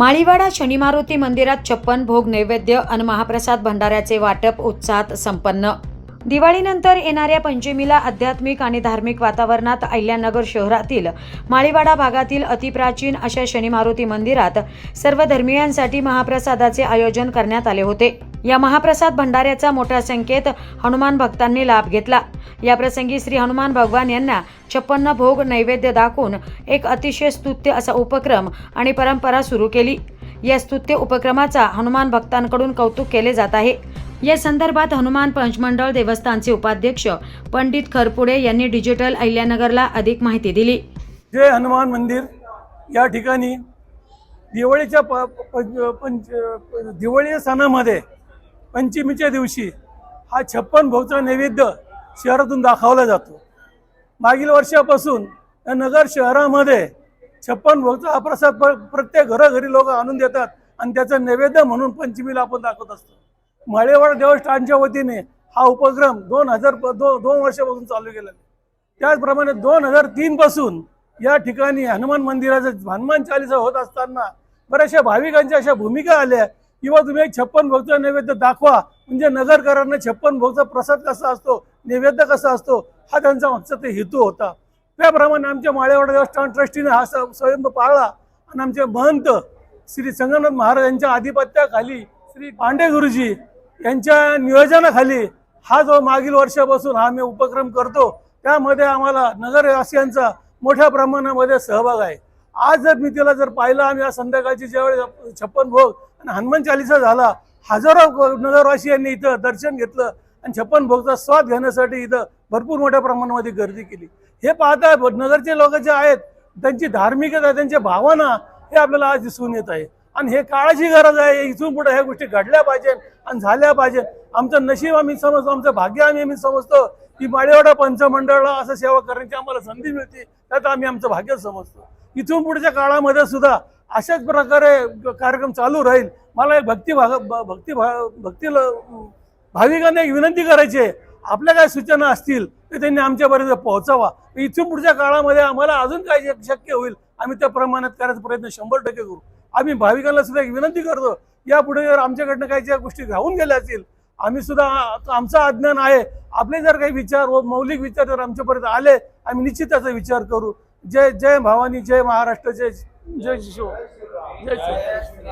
माळीवाडा शनिमारुती मंदिरात छप्पन भोग नैवेद्य अन महाप्रसाद भंडाऱ्याचे वाटप उत्साहात संपन्न. दिवाळीनंतर येणाऱ्या पंचमीला आध्यात्मिक आणि धार्मिक वातावरणात अहिल्यानगर शहरातील माळीवाडा भागातील अतिप्राचीन अशा शनिमारुती मंदिरात सर्व धर्मियांसाठी महाप्रसादाचे आयोजन करण्यात आले होते. या महाप्रसाद भंडाऱ्याचा मोठ्या संख्येत हनुमान भक्तांनी लाभ घेतला. या प्रसंगी श्री हनुमान भगवान यांना छप्पन्न भोग नैवेद्य दाखवून एक अतिशय स्तुत्य असा उपक्रम आणि परंपरा सुरू केली. या स्तुत्य उपक्रमाचा हनुमान भक्तांकडून कौतुक केले जात आहे. या संदर्भात हनुमान पंचमंडळ देवस्थानचे उपाध्यक्ष पंडित खरपुडे यांनी डिजिटल अहिल्यानगरला अधिक माहिती दिली. जय हनुमान मंदिर. या ठिकाणी दिवाळीच्या प पंच दिवाळी सणामध्ये पंचमीच्या दिवशी हा छप्पन भोगचा नैवेद्य शहरातून दाखवला जातो. मागील वर्षापासून या नगर शहरामध्ये छप्पन भोगचा हा प्रसाद प्रत्येक घरोघरी लोक आणून देतात आणि त्याचं नैवेद्य म्हणून पंचमीला आपण दाखवत असतो. मळेवाड देवस्थानच्या वतीने हा उपक्रम दोन हजार प- दो दोन वर्षापासून चालू केलेला त्याचप्रमाणे दोन हजार तीनपासून या ठिकाणी हनुमान मंदिराचं हनुमान चालिसा होत असताना बऱ्याचशा भाविकांच्या अशा भूमिका आल्या. किंवा तुम्ही एक छप्पन भोगचा नैवेद्य दाखवा. म्हणजे नगरकरांना छप्पन भोगचा प्रसाद कसा असतो नैवेद्य कसा असतो हा त्यांचा मागचा ते हेतू होता. त्याप्रमाणे आमच्या माळेवाडा देवस्थान ट्रस्टीने हा स- स्वयंभ पाळला. आणि आमचे महंत श्री संगनाथ महाराज यांच्या आधिपत्याखाली श्री पांडे गुरुजी यांच्या नियोजनाखाली हा जो मागील वर्षापासून हा मी उपक्रम करतो त्यामध्ये आम्हाला नगरवासियांचा मोठ्या प्रमाणामध्ये सहभाग आहे. आज जर मी तिला जर पाहिलं आम्ही आज संध्याकाळची ज्यावेळी छप्पन भोग आणि हनुमान चालिसा झाला हजारो नगरवासियांनी इथं दर्शन घेतलं आणि छप्पन भोगचा स्वाद घेण्यासाठी इथं भरपूर मोठ्या प्रमाणामध्ये गर्दी केली. हे पाहता नगरचे लोक जे आहेत त्यांची धार्मिकता त्यांच्या भावना हे आपल्याला आज दिसून येत आहे. आणि हे काळाची गरज आहे इथून पुढे ह्या गोष्टी घडल्या पाहिजे आणि झाल्या पाहिजे. आमचं नशीब आम्ही समजतो आमचं भाग्य आम्ही आम्ही समजतो. की माळेवाडा पंचमंडळाला असं सेवा करण्याची आम्हाला संधी मिळते त्यात आम्ही आमचं भाग्य समजतो. इथून पुढच्या काळामध्ये सुद्धा अशाच प्रकारे कार्यक्रम चालू राहील. मला एक भक्ती भाग भक्ती भा- भक्ती भाविकांना एक विनंती करायची आहे. आपल्या काय सूचना असतील ते त्यांनी आमच्यापर्यंत पोहोचावा. इथून पुढच्या काळामध्ये आम्हाला अजून काय जे शक्य होईल आम्ही त्या प्रमाणात करायचा प्रयत्न शंभर टक्के करू. आम्ही भाविकांना सुद्धा एक विनंती करतो यापुढे जर आमच्याकडनं काही ज्या गोष्टी राहून गेल्या असतील आम्ही सुद्धा आमचा अज्ञान आहे. आपले जर काही विचार व मौलिक विचार जर आमच्यापर्यंत आले आम्ही निश्चित त्याचा विचार करू. जय जय भवानी जय महाराष्ट्र जय जय शिशो. जय शिव